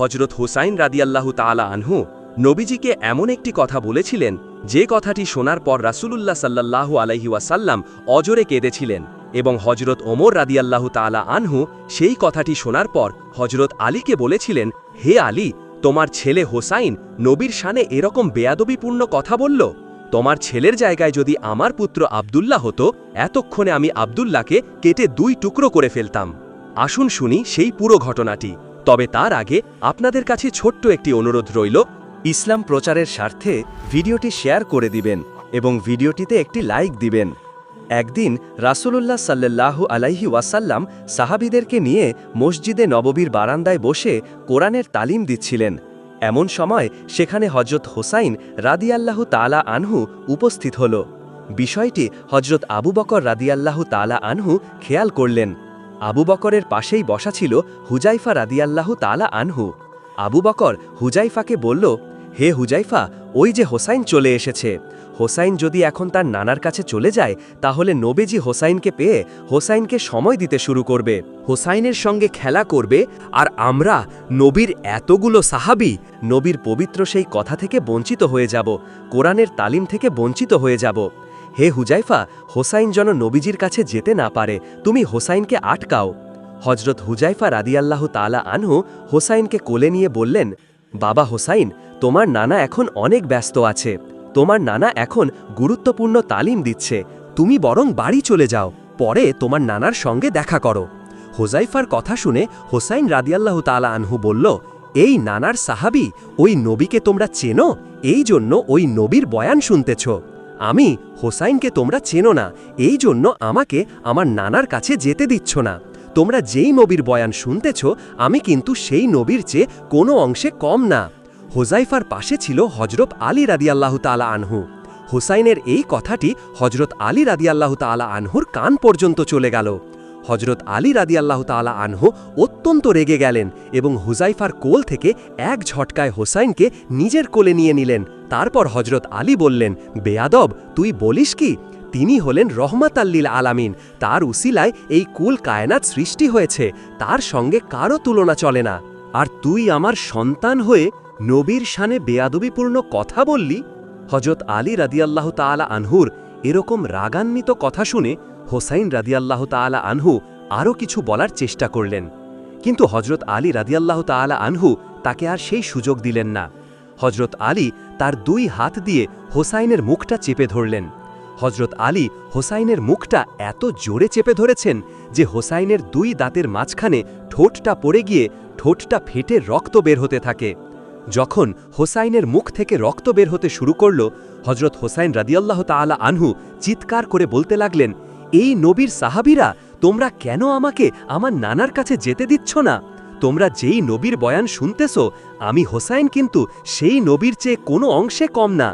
হজরত হুসাইন রাদিয়াল্লাহু তাআলা আনহু নবীজিকে এমন একটি কথা বলেছিলেন, যে কথাটি শোনার পর রাসূলুল্লাহ সাল্লাল্লাহু আলাইহি ওয়াসাল্লাম অজরে কেঁদেছিলেন এবং হজরত ওমর রাদিয়াল্লাহু তাআলা আনহু সেই কথাটি শোনার পর হজরত আলীকে বলেছিলেন, হে আলী, তোমার ছেলে হোসাইন নবীর শানে এরকম বেয়াদবিপূর্ণ কথা বলল? তোমার ছেলের জায়গায় যদি আমার পুত্র আবদুল্লাহ হতো, এতক্ষণে আমি আবদুল্লাহকে কেটে দুই টুকরো করে ফেলতাম। আসুন শুনি সেই পুরো ঘটনাটি। তবে তার আগে আপনাদের কাছে ছোট্ট একটি অনুরোধ রইল, ইসলাম প্রচারের স্বার্থে ভিডিওটি শেয়ার করে দিবেন এবং ভিডিওটিতে একটি লাইক দিবেন। একদিন রাসূলুল্লাহ সাল্লাল্লাহু আলাইহি ওয়াসাল্লাম সাহাবিদেরকে নিয়ে মসজিদে নববীর বারান্দায় বসে কোরআনের তালিম দিচ্ছিলেন। এমন সময় সেখানে হজরত হোসাইন রাদিয়াল্লাহু তালা আনহু উপস্থিত হল। বিষয়টি হজরত আবু বকর রাদিয়াল্লাহু তালা আনহু খেয়াল করলেন। আবু বকরের পাশেই বসা ছিল হুজাইফা রাদিয়াল্লাহু তালা আনহু। আবু বকর হুজাইফাকে বলল, হে হুজাইফা, ওই যে হোসাইন চলে এসেছে। হোসাইন যদি এখন তার নানার কাছে চলে যায়, তাহলে নবেজি হোসাইনকে পেয়ে হোসাইনকে সময় দিতে শুরু করবে। হোসাইনের সঙ্গে খেলা করবে, আর আমরা, নবীর এতগুলো সাহাবি, নবীর পবিত্র সেই কথা থেকে বঞ্চিত হয়ে যাব, কোরআনের তালিম থেকে বঞ্চিত হয়ে যাব। হে হুজাইফা, হোসাইন যেন নবীজির কাছে যেতে না পারে, তুমি হোসাইনকে আটকাও। হজরত হুজাইফা রাদিয়াল্লাহু তালা আনহু হোসাইনকে কোলে নিয়ে বললেন, বাবা হোসাইন, তোমার নানা এখন অনেক ব্যস্ত আছে। তোমার নানা এখন গুরুত্বপূর্ণ তালিম দিচ্ছে। তুমি বরং বাড়ি চলে যাও, পরে তোমার নানার সঙ্গে দেখা করো। হোজাইফার কথা শুনে হোসাইন রাদিয়াল্লাহ তালা আনহু বলল, এই নানার সাহাবি, ওই নবীকে তোমরা চেনো? এই জন্য ওই নবীর বয়ান শুনতেছ। আমি হোসাইনকে তোমরা চেনো না, এই জন্য আমাকে আমার নানার কাছে যেতে দিচ্ছ না। তোমরা যেই নবীর বয়ান শুনতেছ, আমি কিন্তু সেই নবীর চেয়ে কোনো অংশে কম না। হোজাইফার পাশে ছিল হজরত আলী রাদিয়াল্লাহু তালা আনহু। হোসাইনের এই কথাটি হজরত আলী রাদিয়াল্লাহু তালা আনহুর কান পর্যন্ত চলে গেল। হজরত আলী রাদিয়াল্লাহু তালা আনহু অত্যন্ত রেগে গেলেন এবং হুজাইফার কোল থেকে এক ঝটকায় হোসাইনকে নিজের কোলে নিয়ে নিলেন। তারপর হজরত আলী বললেন, বেয়াদব, তুই বলিস কি? তিনি হলেন রহমাত আল্লিল আলামিন। তার উসিলায় এই কুল কায়নাত সৃষ্টি হয়েছে। তার সঙ্গে কারও তুলনা চলে না। আর তুই আমার সন্তান হয়ে নবীর শানে বেয়াদবিপূর্ণ কথা বললি? হজরত আলী রাদিয়াল্লাহ তাআলা আনহুর এরকম রাগান্বিত কথা শুনে হোসাইন রাদিয়াল্লাহ তাআলা আনহু আরও কিছু বলার চেষ্টা করলেন। কিন্তু হজরত আলী রাদিয়াল্লাহ তাআলা আনহু তাকে আর সেই সুযোগ দিলেন না। হজরত আলী তার দুই হাত দিয়ে হোসাইনের মুখটা চেপে ধরলেন। হজরত আলী হোসাইনের মুখটা এত জোরে চেপে ধরেছেন যে হোসাইনের দুই দাঁতের মাঝখানে ঠোঁটটা পড়ে গিয়ে ঠোঁটটা ফেটে রক্ত বের হতে থাকে। যখন হোসাইনের মুখ থেকে রক্ত বের হতে শুরু করল হজরত হোসাইন রাদিয়াল্লাহ তাআলা আনহু চিৎকার করে বলতে লাগলেন, এই নবীর সাহাবিরা, তোমরা কেন আমাকে আমার নানার কাছে যেতে দিচ্ছ না? তোমরা যেই নবীর বয়ান শুনতেছ, আমি হোসাইন কিন্তু সেই নবীর চেয়ে কোনো অংশে কম না।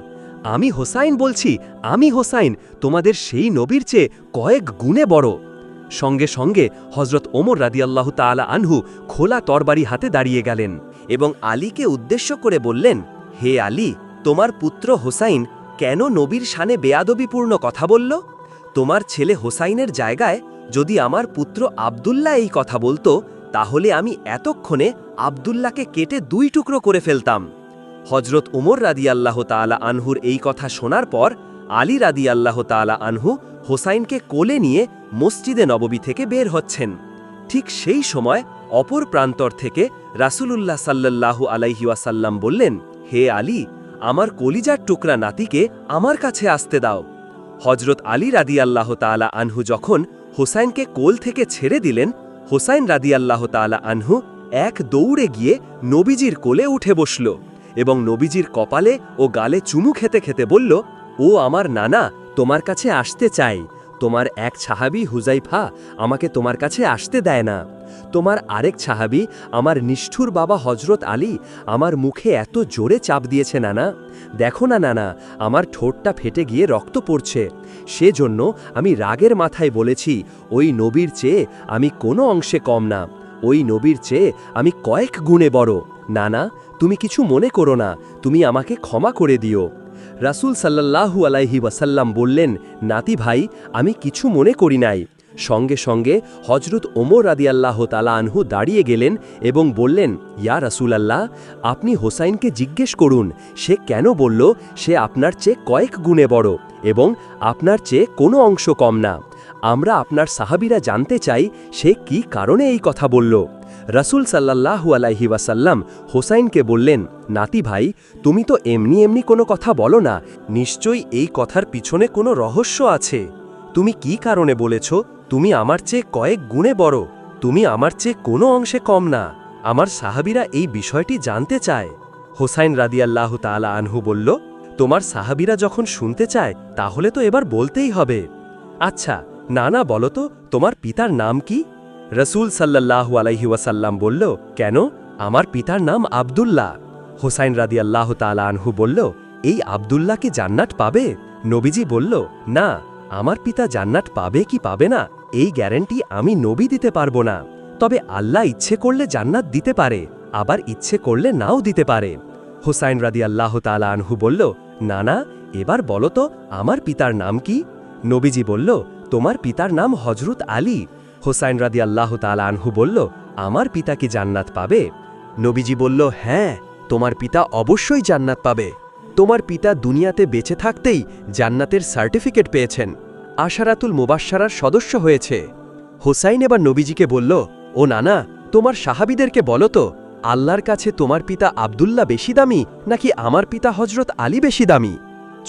আমি হোসাইন বলছি, আমি হোসাইন, তোমাদের সেই নবীর চেয়ে কয়েক গুণে বড়। সঙ্গে সঙ্গে হজরত ওমর রাদিয়াল্লাহু তাআলা আনহু খোলা তরবারি হাতে দাঁড়িয়ে গেলেন এবং আলীকে উদ্দেশ্য করে বললেন, হে আলী, তোমার পুত্র হোসাইন কেন নবীর শানে বেয়াদবিপূর্ণ কথা বলল? তোমার ছেলে হোসাইনের জায়গায় যদি আমার পুত্র আবদুল্লাহ এই কথা বলতো তাহলে আমি এতক্ষণে আবদুল্লাহকে কেটে দুই টুকরো করে ফেলতাম। হজরত উমর রাদিয়াল্লাহ তাআলা আনহুর এই কথা শোনার পর আলী রাদিয়াল্লাহ তাআলা আনহু হোসাইনকে কোলে নিয়ে মসজিদে নববী থেকে বের হচ্ছেন। ঠিক সেই সময় অপর প্রান্তর থেকে রাসূলুল্লাহ সাল্লাল্লাহু আলাইহি ওয়াসাল্লাম বললেন, হে আলী, আমার কলিজার টুকরা নাতিকে আমার কাছে আসতে দাও। হজরত আলী রাদিয়াল্লাহ তাআলা আনহু যখন হোসাইনকে কোল থেকে ছেড়ে দিলেন হোসাইন রাদিয়াল্লাহ তালা আনহু এক দৌড়ে গিয়ে নবীজির কোলে উঠে বসল এবং নবীজির কপালে ও গালে চুমু খেতে খেতে বলল, ও আমার নানা, তোমার কাছে আসতে চাই। তোমার এক ছাহাবি হুজাইফা আমাকে তোমার কাছে আসতে দেয় না। তোমার আরেক ছাহাবি আমার নিষ্ঠুর বাবা হজরত আলী, আমার মুখে এত জোরে চাপ দিয়েছে, নানা। দেখো না, নানা, আমার ঠোঁটটা ফেটে গিয়ে রক্ত পড়ছে। সেজন্য আমি রাগের মাথায় বলেছি, ওই নবীর চেয়ে আমি কোনো অংশে কম না। ওই নবীর চেয়ে আমি কয়েক গুণে বড়। নানা, তুমি কিছু মনে করো না, তুমি আমাকে ক্ষমা করে দিও। রাসূল সাল্লাল্লাহু আলাইহি ওয়াসাল্লাম বললেন, নাতি ভাই, আমি কিছু মনে করি নাই। সঙ্গে সঙ্গে হজরত ওমর রাদিয়াল্লাহ তালা আনহু দাঁড়িয়ে গেলেন এবং বললেন, ইয়া রাসূলাল্লাহ, আপনি হোসাইনকে জিজ্ঞেস করুন। সে কেন বলল, সে আপনার চেয়ে কয়েক গুণে বড় এবং আপনার চেয়ে কোনো অংশ কম না। আমরা আপনার সাহাবিরা জানতে চাই, সে কি কারণে এই কথা বলল? রাসূল সাল্লাল্লাহু আলাইহি ওয়াসাল্লাম হোসাইনকে বললেন, নাতি ভাই, তুমি তো এমনি এমনি কোনো কথা বলো না, নিশ্চয়ই এই কথার পিছনে কোনো রহস্য আছে। তুমি কি কারণে বলেছ, তুমি আমার চেয়ে কয়েক গুণে বড়, তুমি আমার চেয়ে কোনো অংশে কম না, আমার সাহাবিরা এই বিষয়টি জানতে চায়। হোসাইন রাদিয়াল্লাহ তাআলা আনহু বলল, তোমার সাহাবিরা যখন শুনতে চায়, তাহলে তো এবার বলতেই হবে। আচ্ছা না না, বলো তো, তোমার পিতার নাম কি? রসুল সাল্লাল্লাহু আলাইহি ওয়াসাল্লাম বলল, কেন? আমার পিতার নাম আবদুল্লাহ। হোসাইন রাদিয়াল্লাহ তাআলা আনহু বলল, এই আবদুল্লাহ কি জান্নাত পাবে? নবীজি বলল, না, আমার পিতা জান্নাত পাবে কি পাবে না, এই গ্যারান্টি আমি নবী দিতে পারব না। তবে আল্লাহ ইচ্ছে করলে জান্নাত দিতে পারে, আবার ইচ্ছে করলে নাও দিতে পারে। হোসাইন রাদি আল্লাহ তালা আনহু বলল, না না, এবার বলো তো, আমার পিতার নাম কি? নবীজি বলল, তোমার পিতার নাম হজরত আলী। হোসাইন রাদি আল্লাহ তালা আনহু বলল, আমার পিতা কি জান্নাত পাবে? নবীজি বলল হ্যাঁ তোমার পিতা অবশ্যই জান্নাত পাবে। তোমার পিতা দুনিয়াতে বেঁচে থাকতেই জান্নাতের সার্টিফিকেট পেয়েছেন। আশারাতুল মুবাশশারার সদস্য হয়েছে। হোসাইন এবার নবীজিকে বলল, ও নানা, তোমার সাহাবিদেরকে বলো তো, আল্লাহর কাছে তোমার পিতা আবদুল্লাহ বেশি দামি নাকি আমার পিতা হজরত আলী বেশি দামি?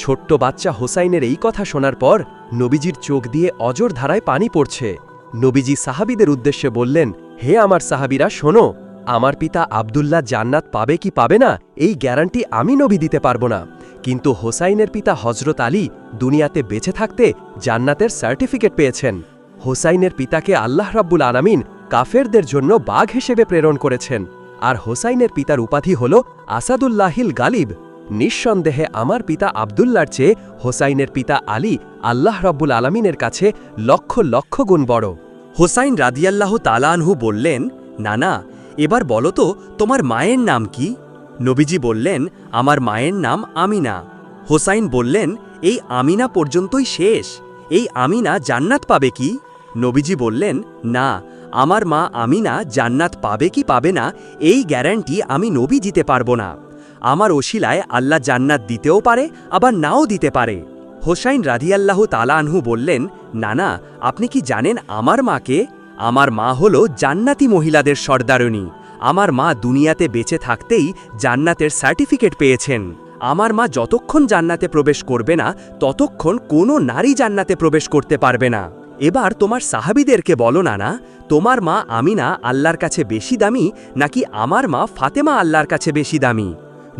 ছোট্ট বাচ্চা হোসাইনের এই কথা শোনার পর নবীজির চোখ দিয়ে অজর ধারায় পানি পড়ছে। নবীজি সাহাবিদের উদ্দেশ্যে বললেন, হে আমার সাহাবিরা, শোনো, আমার পিতা আবদুল্লাহ জান্নাত পাবে কি পাবে না, এই গ্যারান্টি আমি নবী দিতে পারব না। কিন্তু হোসাইনের পিতা হজরত আলী দুনিয়াতে বেঁচে থাকতে জান্নাতের সার্টিফিকেট পেয়েছেন। হোসাইনের পিতাকে আল্লাহ রাব্বুল আনামিন কাফেরদের জন্য বাঘ হিসেবে প্রেরণ করেছেন। আর হোসাইনের পিতার উপাধি হল আসাদুল্লাহিল গালিব। নিঃসন্দেহে আমার পিতা আবদুল্লার চেয়ে হোসাইনের পিতা আলী আল্লাহ রব্বুল আলমিনের কাছে লক্ষ লক্ষ গুণ বড়। হোসাইন রাদিয়াল্লাহ তালানহু বললেন, নানা, এবার বলো তো, তোমার মায়ের নাম কি? নবীজি বললেন, আমার মায়ের নাম আমিনা। হোসাইন বললেন, এই আমিনা পর্যন্তই শেষ। এই আমিনা জান্নাত পাবে কি? নবীজি বললেন, না, আমার মা আমিনা জান্নাত পাবে কি পাবে না, এই গ্যারান্টি আমি নবী দিতে পারব না। আমার ওশিলায় আল্লাহ জান্নাত দিতেও পারে, আবার নাও দিতে পারে। হোসাইন রাধিয়াল্লাহ তালানহু বললেন, নানা, আপনি কি জানেন আমার মাকে? আমার মা হল জান্নাতি মহিলাদের সর্দারণী আমার মা দুনিয়াতে বেঁচে থাকতেই জান্নাতের সার্টিফিকেট পেয়েছেন। আমার মা যতক্ষণ জান্নাতে প্রবেশ করবে না, ততক্ষণ কোনো নারী জান্নাতে প্রবেশ করতে পারবে না। এবার তোমার সাহাবিদেরকে বলো না না তোমার মা আমিনা আল্লাহর কাছে বেশি দামি, নাকি আমার মা ফাতেমা আল্লাহর কাছে বেশি দামি?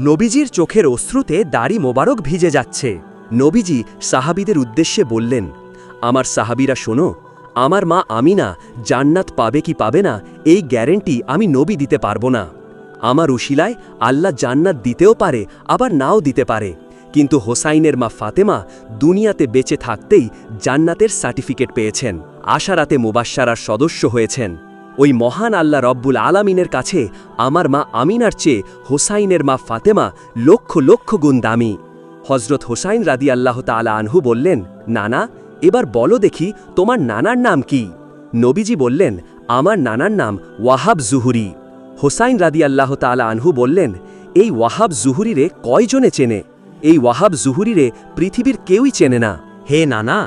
নবীজির চোখের অশ্রুতে দাড়ি মোবারক ভিজে যাচ্ছে। নবীজি সাহাবিদের উদ্দেশ্যে বললেন, আমার সাহাবিরা শোনো, আমার মা আমিনা জান্নাত পাবে কি পাবে না, এই গ্যারেন্টি আমি নবী দিতে পারব না। আমার উশিলায় আল্লাহ জান্নাত দিতেও পারে, আবার নাও দিতে পারে। কিন্তু হোসাইনের মা ফাতেমা দুনিয়াতে বেঁচে থাকতেই জান্নাতের সার্টিফিকেট পেয়েছেন, আশারাতে মুবাশশারার সদস্য হয়েছেন। ওই মহান আল্লাহ রব্বুল আলামিনের কাছে আমার মা আমিনার চেয়ে হোসাইনের মা ফাতেমা লক্ষ লক্ষ গুণ দামি। হজরত হোসাইন রাদি আল্লাহ তালা আনহু বললেন, নানা, এবার বলো দেখি তোমার নানার নাম কি? নবীজি বললেন, আমার নানার নাম ওয়াহাব জুহুরি। হোসাইন রাদি আল্লাহ তালা আনহু বললেন, এই ওয়াহাব জুহুরিরে কয়জনে চেনে? এই ওয়াহাব জুহুরিরে পৃথিবীর কেউই চেনে না। হে নানা,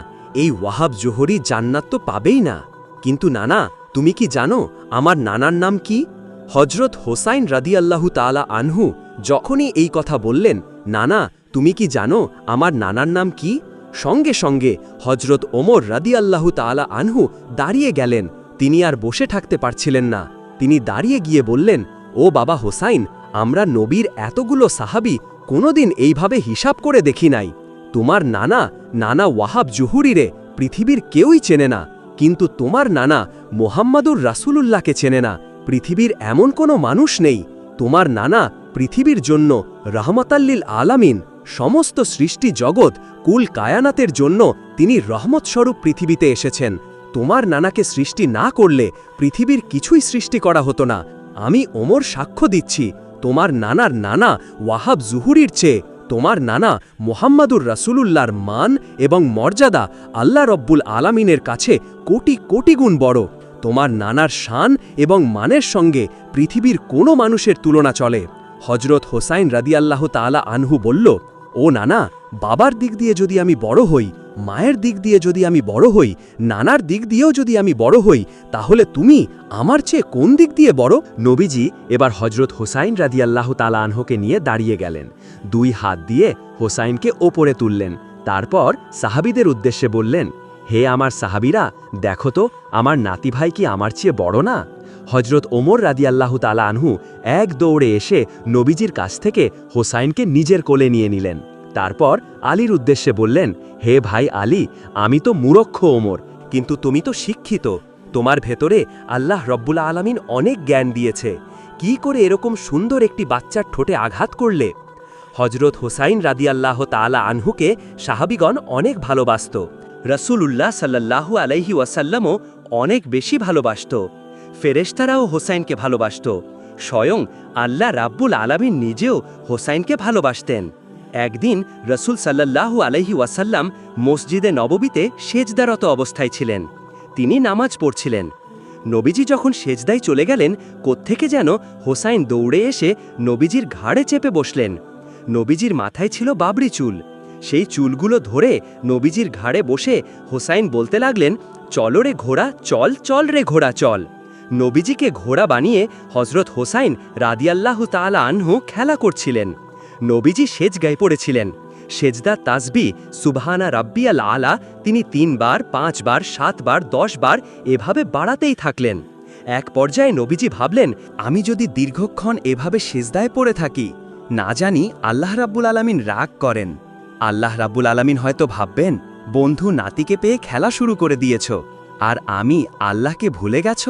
এই ওয়াহাব জুহুরি জান্নাত তো পাবেই না। কিন্তু নানা তুমি কি জানো আমার নানার নাম কি? হজরত হোসাইন রাদিয়াল্লাহু তালা আনহু যখনই এই কথা বললেন, নানা, তুমি কি জানো আমার নানার নাম কি? সঙ্গে সঙ্গে হজরত ওমর রাদিয়াল্লাহু তালা আনহু দাঁড়িয়ে গেলেন। তিনি আর বসে থাকতে পারছিলেন না। তিনি দাঁড়িয়ে গিয়ে বললেন, ও বাবা হোসাইন, আমরা নবীর এতগুলো সাহাবি কোনোদিন এইভাবে হিসাব করে দেখি নাই। তোমার নানা নানা ওয়াহাব জুহুরিরে পৃথিবীর কেউই চেনে না। কিন্তু তোমার নানা মোহাম্মদুর রাসূলুল্লাহকে চেনে না। পৃথিবীর এমন কোনো মানুষ নেই। তোমার নানা পৃথিবীর জন্য রহমতাল্লিল আলামিন। সমস্ত সৃষ্টি জগৎ কুল কায়ানাতের জন্য তিনি রহমতস্বরূপ পৃথিবীতে এসেছেন। তোমার নানাকে সৃষ্টি না করলে পৃথিবীর কিছুই সৃষ্টি করা হতো না। আমি ওমর সাক্ষ্য দিচ্ছি, তোমার নানার নানা ওয়াহাব জুহুরির চেয়ে তোমার নানা মোহাম্মদুর রাসুলুল্লাহর মান এবং মর্যাদা আল্লাহ রব্বুল আলামিনের কাছে কোটি কোটি গুণ বড়। তোমার নানার শান এবং মানের সঙ্গে পৃথিবীর কোনো মানুষের তুলনা চলে। হজরত হোসাইন রাদিয়াল্লাহ তালা আনহু বলল, ও নানা, বাবার দিক দিয়ে যদি আমি বড় হই মায়ের দিক দিয়ে যদি আমি বড় হই, নানার দিক দিয়েও যদি আমি বড় হই, তাহলে তুমি আমার চেয়ে কোন দিক দিয়ে বড়? নবীজি এবার হজরত হোসাইন রাদিয়াল্লাহ তালা আনহকে নিয়ে দাঁড়িয়ে গেলেন। দুই হাত দিয়ে হোসাইনকে ওপরে তুললেন। তারপর সাহাবিদের উদ্দেশ্যে বললেন, হে আমার সাহাবিরা, দেখো তো, আমার নাতি ভাই কি আমার চেয়ে বড় না? হজরত ওমর রাদিয়াল্লাহু তালা আনহু এক দৌড়ে এসে নবীজির কাছ থেকে হোসাইনকে নিজের কোলে নিয়ে নিলেন। তারপর আলীর উদ্দেশ্যে বললেন, হে ভাই আলী, আমি তো মুরক্ষ ওমর, কিন্তু তুমি তো শিক্ষিত। তোমার ভেতরে আল্লাহ রব্বুল আলামিন অনেক জ্ঞান দিয়েছে। কি করে এরকম সুন্দর একটি বাচ্চার ঠোঁটে আঘাত করলে? হজরত হোসাইন রাদিয়াল্লাহ তালা আনহুকে সাহাবিগণ অনেক ভালোবাসত। রসুলুল্লাহ সাল্লাল্লাহু আলাইহি ওয়াসাল্লামও অনেক বেশি ভালোবাসত। ফেরেশতারাও হোসাইনকে ভালোবাসত। স্বয়ং আল্লাহ রাব্বুল আলামিন নিজেও হোসাইনকে ভালোবাসতেন। একদিন রসুল সাল্লাল্লাহু আলাইহি ওয়াসাল্লাম মসজিদে নববীতে সেজদারত অবস্থায় ছিলেন। তিনি নামাজ পড়ছিলেন। নবীজি যখন সেজদায় চলে গেলেন, কোত্থেকে যেন হোসাইন দৌড়ে এসে নবীজির ঘাড়ে চেপে বসলেন। নবীজির মাথায় ছিল বাবরি চুল। সেই চুলগুলো ধরে নবীজির ঘাড়ে বসে হোসাইন বলতে লাগলেন, চল রে ঘোড়া, চল চল রে ঘোড়া, চল। নবীজিকে ঘোড়া বানিয়ে হজরত হোসাইন রাদিয়াল্লাহু তাআলা আনহু খেলা করছিলেন। নবীজি সেজ গায়ে পড়েছিলেন। সেজদা, তাসবি, সুবহানা রাব্বিয়াল আলা, তিনি তিনবার, পাঁচবার, সাতবার, দশবার এভাবে বাড়াতেই থাকলেন। এক পর্যায়ে নবীজি ভাবলেন, আমি যদি দীর্ঘক্ষণ এভাবে সেজদায় পড়ে থাকি, না জানি আল্লাহ রাব্বুল আলামিন রাগ করেন। আল্লাহ রাব্বুল আলামিন হয়তো ভাববেন, বন্ধু, নাতিকে পেয়ে খেলা শুরু করে দিয়েছ, আর আমি আল্লাহকে ভুলে গেছ?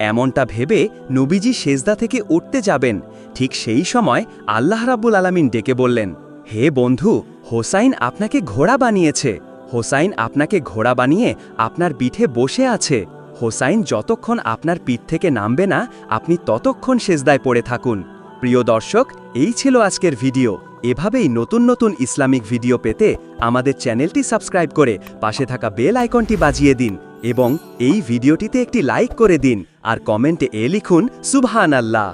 এমনটা ভেবে নবীজি সেজদা থেকে উঠতে যাবেন। ঠিক সেই সময় আল্লাহ রাব্বুল আলামিন ডেকে বললেন, হে বন্ধু, হোসাইন আপনাকে ঘোড়া বানিয়েছে। হোসাইন আপনাকে ঘোড়া বানিয়ে আপনার পিঠে বসে আছে। হোসাইন যতক্ষণ আপনার পিঠ থেকে নামবে না, আপনি ততক্ষণ সেজদায় পড়ে থাকুন। প্রিয় দর্শক, এই ছিল আজকের ভিডিও। এভাবেই নতুন নতুন ইসলামিক ভিডিও পেতে আমাদের চ্যানেলটি সাবস্ক্রাইব করে পাশে থাকা বেল আইকনটি বাজিয়ে দিন এবং এই ভিডিওটিতে একটি লাইক করে দিন। আর কমেন্টে এ লিখুন সুবহান আল্লাহ